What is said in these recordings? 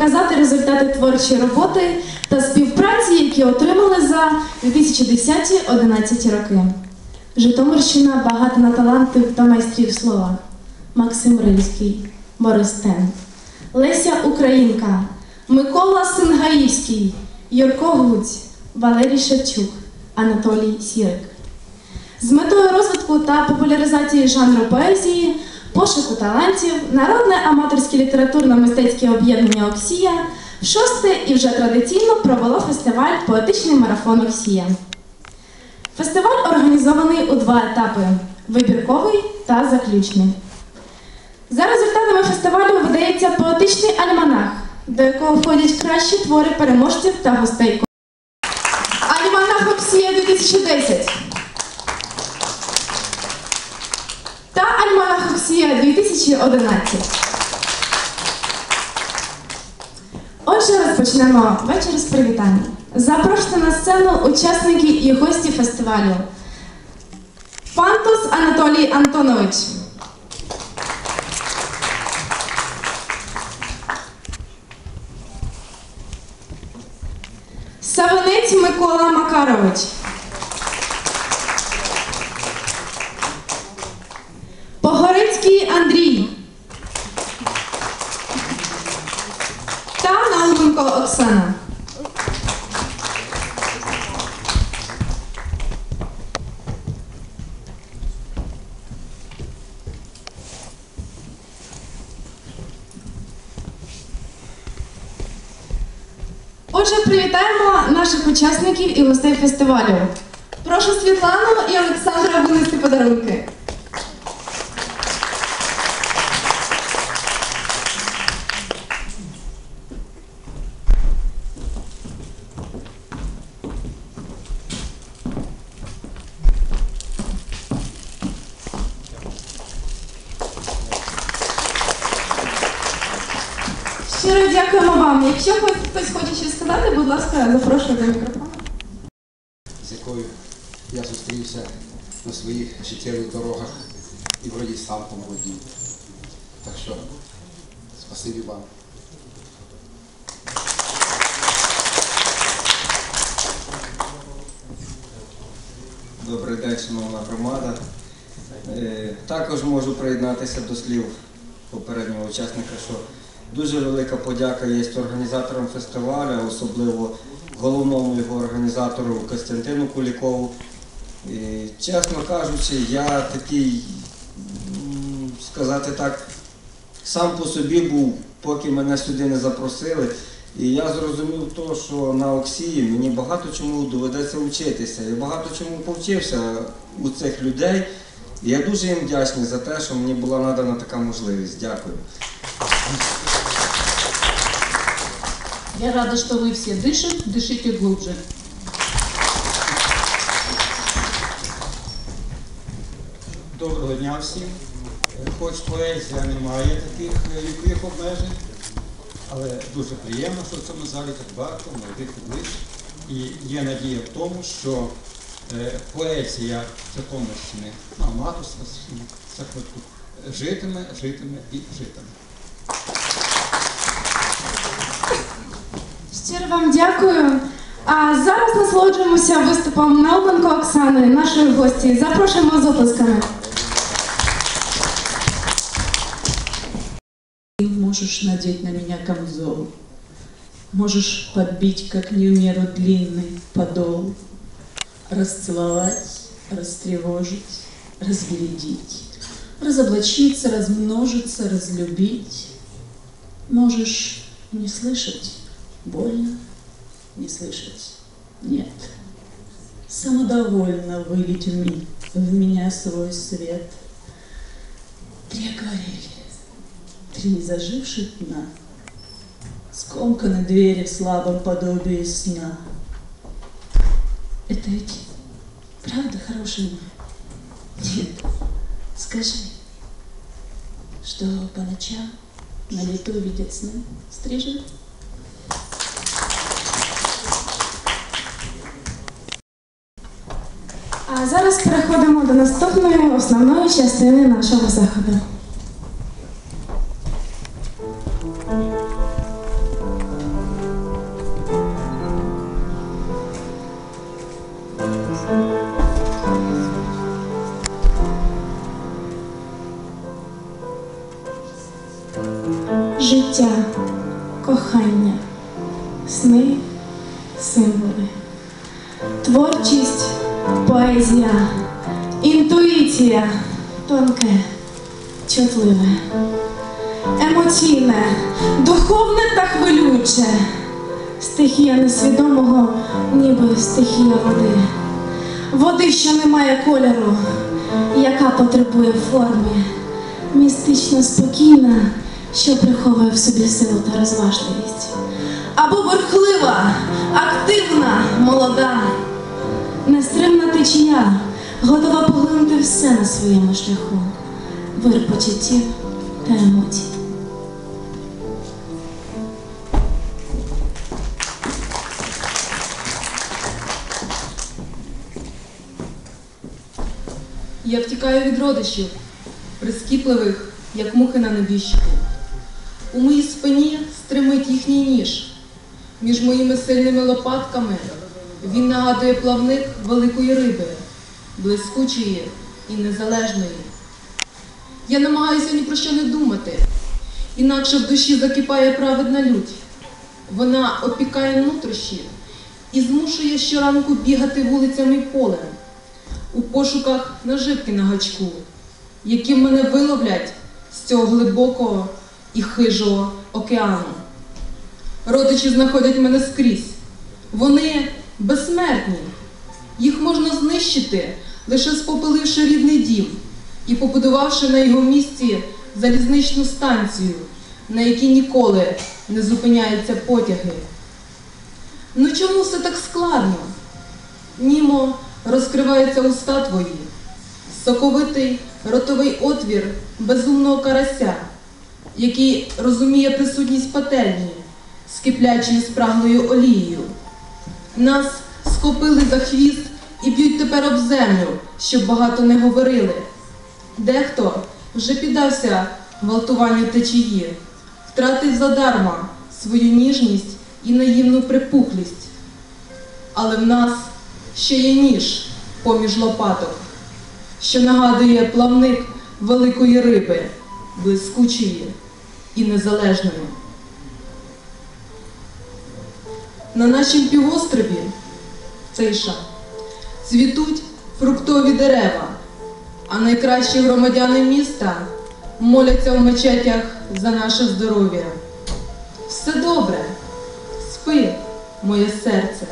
показати результати творчої роботи та співпраці, які отримали за 2010-2011 роки. Житомирщина багата на талантів та майстрів слова. Максим Рильський, Борис Тен, Леся Українка, Микола Сингаївський, Юрко Гуць, Валерій Шевчук, Анатолій Сірик. З метою розвитку та популяризації жанру поезії, пошуку талантів, народне аматорське літературно-мистецьке об'єднання Оксія шосте і вже традиційно провело фестиваль Поетичний марафон Оксія. Фестиваль організований у два етапи: вибірковий та заключний. За результатами фестивалю видається поетичний альманах, до якого входять кращі твори переможців та гостей. Альманах Оксія 2010 та Оксія 2011. Отже, розпочнемо вечір з привітання. Запрошуйте на сцену учасники і гості фестивалю. Пантус Анатолій Антонович. Савинець Микола Макарович. Оксана. Отже, привітаємо наших учасників і гостей фестивалю. Прошу Світлану і Олександра винести подарунки. Дякуємо вам. Якщо хтось хоче щось сказати, будь ласка, запрошую до мікрофону. з якою я зустрівся на своїх життєвих дорогах і вроді сам там. Так що, спасибі вам. Добрий день, шановна громада. Е, Також можу приєднатися до слів попереднього учасника, що дуже велика подяка є організаторам фестивалю, особливо головному його організатору Костянтину Кулікову. І, чесно кажучи, я такий, сказати так, сам по собі був, поки мене сюди не запросили. І я зрозумів то, що на Оксії мені багато чому доведеться вчитися. І багато чому повчився у цих людей. І я дуже їм вдячний за те, що мені була надана така можливість. Дякую. Я рада, что вы все дышите, дышите глубже. Доброго дня всім. Е, Хоч поезія не має таких е, вікових обмежень, але дуже приємно, що в цьому залі так багато молодих облич. І є надія в тому, що е, поезія Житомирщини, ну, аматорства Сахватку, житиме, житиме і житиме. Щиро вам дякую. А зараз насолоджуємося виступом Науменко Оксани, нашої гості. Запрошуємо з оплесками. Ты можешь надеть на меня камзол, можешь подбить, как не в меру длинный подол, расцеловать, растревожить, разглядеть, разоблачиться, размножиться, разлюбить. Можешь не слышать, больно, не слышать, нет. Самодовольно вылить в, меня свой свет. Три акварели, три заживших дна, скомканы двери в слабом подобии сна. Это ведь правда хороший мой? Нет, скажи, что по ночам на лету видят сны стрижи? А зараз переходимо до наступної основної частини нашого заходу. Життя, кохання, сни, символи, творчість поезія, інтуїція, тонке, чутливе, емоційне, духовне та хвилююче, стихія несвідомого, ніби стихія води. Води, що не має кольору, яка потребує форми, містично спокійна, що приховує в собі силу та розважливість. Або бурхлива, активна, молода, нестримна течія, готова поглинути все на своєму шляху, вир почуттів та емоцій. Я втікаю від родичів, прискіпливих, як мухи на небіжчику. У моїй спині стримить їхній ніж. Між моїми сильними лопатками він нагадує плавник великої риби, блискучої і незалежної. Я намагаюся ні про що не думати, інакше в душі закипає праведна лють. Вона опікає нутрощі і змушує щоранку бігати вулицями й полем у пошуках наживки на гачку, які мене виловлять з цього глибокого і хижого океану. Родичі знаходять мене скрізь. Вони безсмертні. Їх можна знищити, лише спопиливши рідний дім і побудувавши на його місці залізничну станцію, на якій ніколи не зупиняються потяги. Ну чому все так складно? Німо розкриваються уста твої, соковитий ротовий отвір безумного карася, який розуміє присутність пательні, з киплячою олією. Нас схопили за хвіст і б'ють тепер об землю, щоб багато не говорили. Дехто вже піддався гвалтуванню течії, втратив задарма свою ніжність і наївну припухлість. Але в нас ще є ніж поміж лопаток, що нагадує плавник великої риби, блискучої і незалежної. На нашім півострові Цейша цвітуть фруктові дерева, а найкращі громадяни міста моляться в мечетях за наше здоров'я. Все добре, спи, моє серце.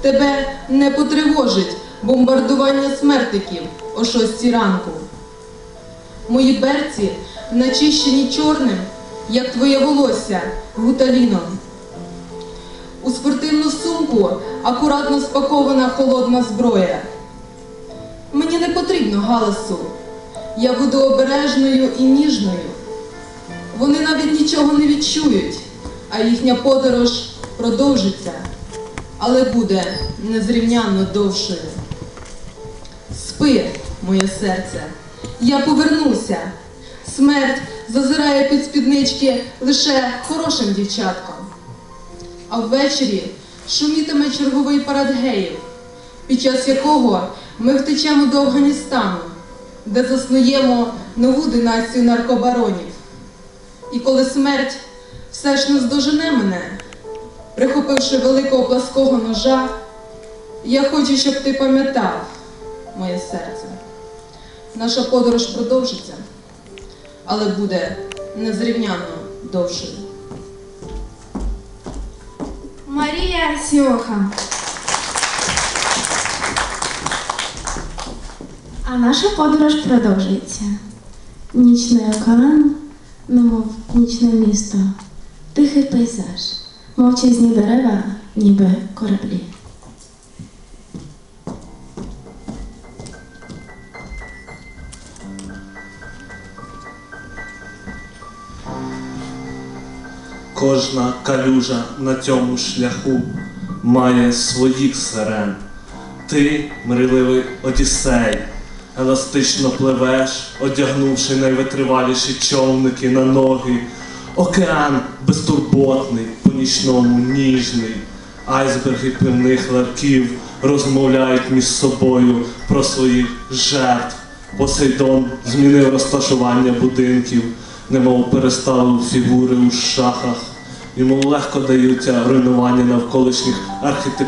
Тебе не потривожить бомбардування смертників о шостій ранку. Мої берці начищені чорним, як твоє волосся, гуталіном. У спортивну сумку акуратно спакована холодна зброя. Мені не потрібно галасу. Я буду обережною і ніжною. Вони навіть нічого не відчують, а їхня подорож продовжиться але буде незрівнянно довшою. Спи, моє серце, я повернуся. Смерть зазирає під спіднички лише хорошим дівчаткам. А ввечері шумітиме черговий парад геїв, під час якого ми втечемо до Афганістану, де заснуємо нову династію наркобаронів. І коли смерть все ж не здожене мене, прихопивши великого плаского ножа, я хочу, щоб ти пам'ятав, моє серце. Наша подорож продовжиться, але буде незрівнянно довшою. Марія Сіоха. А наша подорож продовжується. Нічний океан, немов нічне місто, тихий пейзаж, мовчазні дерева, ніби кораблі. Кожна калюжа на цьому шляху має своїх сирен. Ти, мрійливий Одіссей, еластично пливеш, одягнувши найвитриваліші човники на ноги. Океан безтурботний, по-нічному ніжний. Айсберги пивних ларків розмовляють між собою про своїх жертв. Посейдон змінив розташування будинків. немов переставив фігури у шахах. Йому легко даються руйнування навколишніх архітектур.